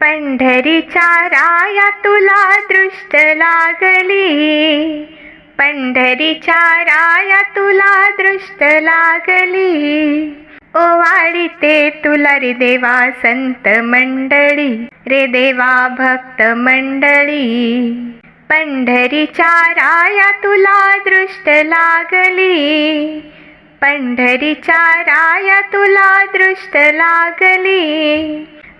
पंढरीच्या राया तुला दृष्ट लागली. पंढरीच्या राया तुला दृष्ट लागली. ओवाळी ते तुला रे देवा संत मंडळी रे देवा भक्त मंडळी. पंढरीच्या राया तुला दृष्ट लागली. पंढरीच्या राया तुला दृष्ट लागली.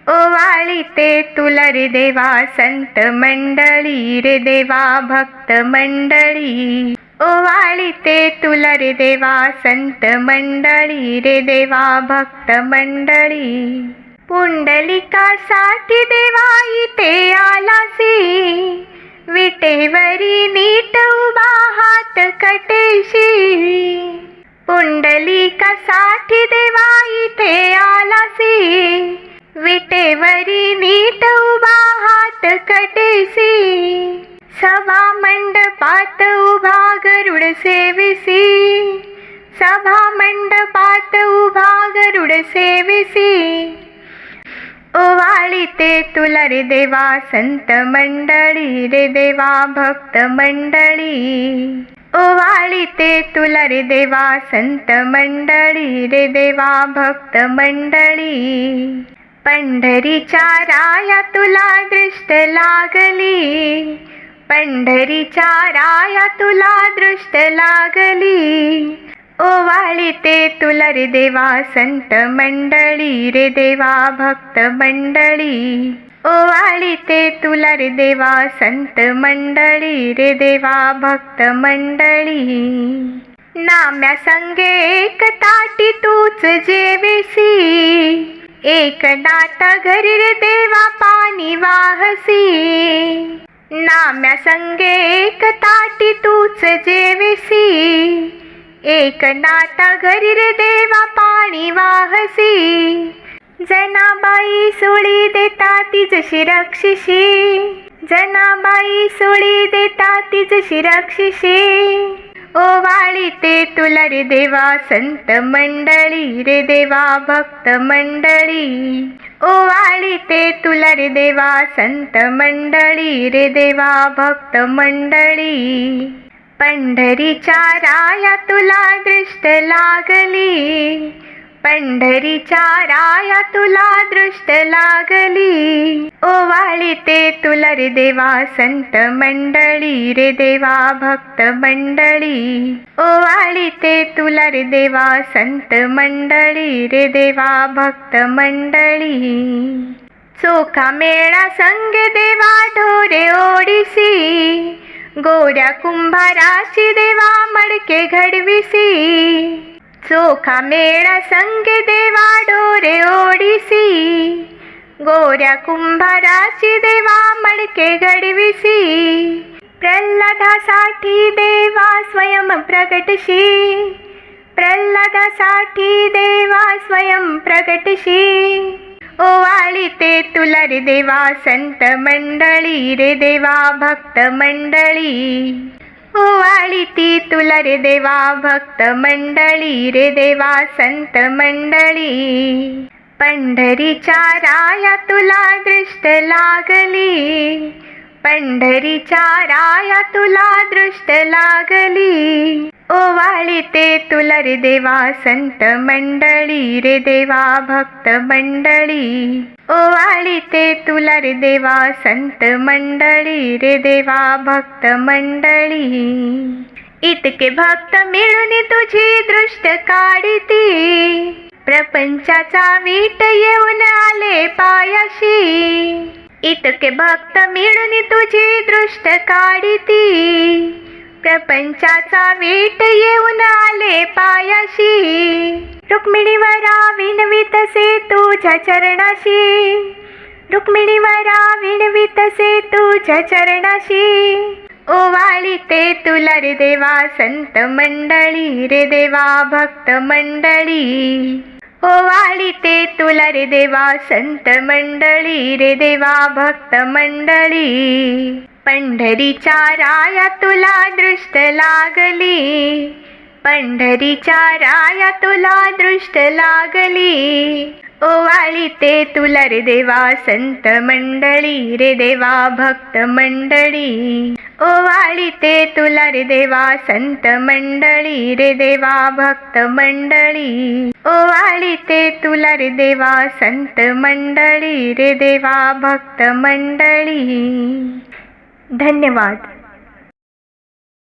ओवाळी ते तुला रे देवा संत मंडळी रे देवा भक्त मंडळी. ओवाळी ते तुला रे देवा संत मंडळी रे देवा भक्त मंडळी. पुंडलिकासाठी देवा इथे आलासी. विटेवरी नीट उभा हात कटेशी. पुंडलिकासाठी देवा इथे आलासी. सेविसी सभा मंडपात उभा गरुड सेविसी सभा मंडपात उभा गरुड सेविसी ओवाळी ते तुला रे देवा संत मंडळी रे देवा भक्त मंडळी ओवाळी ते तुला रे देवा संत मंडळी रे देवा भक्त मंडळी पंढरीच्या राया तुला दृष्ट लागली. पंढरीच्या राया तुला दृष्ट लागली. ओवाळी ते तुला रे देवा संत मंडळी रे देवा भक्त मंडळी. ओवाळी ते तुला रे देवा संत मंडळी रे देवा भक्त मंडळी. नाम्या संगे एक ताटी तूच जेवेसी. एक नाटा घरीर देवा पाणी वाहसी. नाम्या संगे एक ताटी तूच जेवेसी. एक नाटा घरीर देवा पाणी वाहसी. जनाबाई सोळी देता तिजशी रक्षिशी. जनाबाई सोळी देता तिजशी रक्षिशी. ओवाळी ते तुला रे देवा संत मंडळी रे देवा भक्त मंडळी. ओवाळी ते तुला रे देवा संत मंडळी रे देवा भक्त मंडळी. पंढरीच्या राया तुला दृष्ट लागली. पंढरीच्या राया तुला दृष्ट लागली. ओवाळी ते तुला रे देवा संत मंडळी रे देवा भक्त मंडळी. ओवाळी ते तुला रे देवा संत मंडळी रे देवा भक्त मंडळी. चोखा मेळा संग देवा ढोरे ओडिसी. गोऱ्या कुंभाराची देवा मडके घडविसी. चोखा मेळा संग देवा डोरे ओडिसी गोऱ्या कुंभाराची देवा मडके घडविसी प्रल्हादासाठी देवा स्वयं प्रगटशी प्रल्हादासाठी देवा स्वयं प्रगटशी ओवाळी ते तुला रे देवा संत मंडळी रे देवा भक्त मंडळी ती तुला रे देवा भक्त मंडळी रे देवा संत मंडळी. पंढरीच्या राया तुला दृष्ट लागली पंढरीच्या राया तुला दृष्ट लागली. ओवाळी ते तुला रे देवा संत मंडळी रे देवा भक्त मंडळी. ओवाळी ते तुला रे देवा संत मंडळी रे देवा भक्त मंडळी. इतके भक्त मिळून तुझी दृष्ट काढती. प्रपंचाचा वीट येऊन आले पायाशी. इतके भक्त मिळून तुझी दृष्ट काढती. प्रपंचाचा वीट येऊन आले पायाशी. रुक्मिणीवरा विनवितसे तुझ्या चरणाशी. रुक्मिणीवरा विणवितसे तुझ्या चरणाशी. ओवाळी ते तुला रे देवा संत मंडळी रे देवा भक्त मंडळी. ओवाळी ते तुला रे देवा संत मंडळी रे देवा भक्त मंडळी. पंढरीच्या राया तुला दृष्ट लागली. पंढरीच्या राया तुला दृष्ट लागली. ओवाळी ते तुला रे देवा संत मंडळी रे देवा भक्त मंडळी. ओवाळी ते तुला रे देवा संत मंडळी रे देवा भक्त मंडळी. ओवाळी ते तुला रे देवा संत मंडळी रे देवा भक्त मंडळी. धन्यवाद.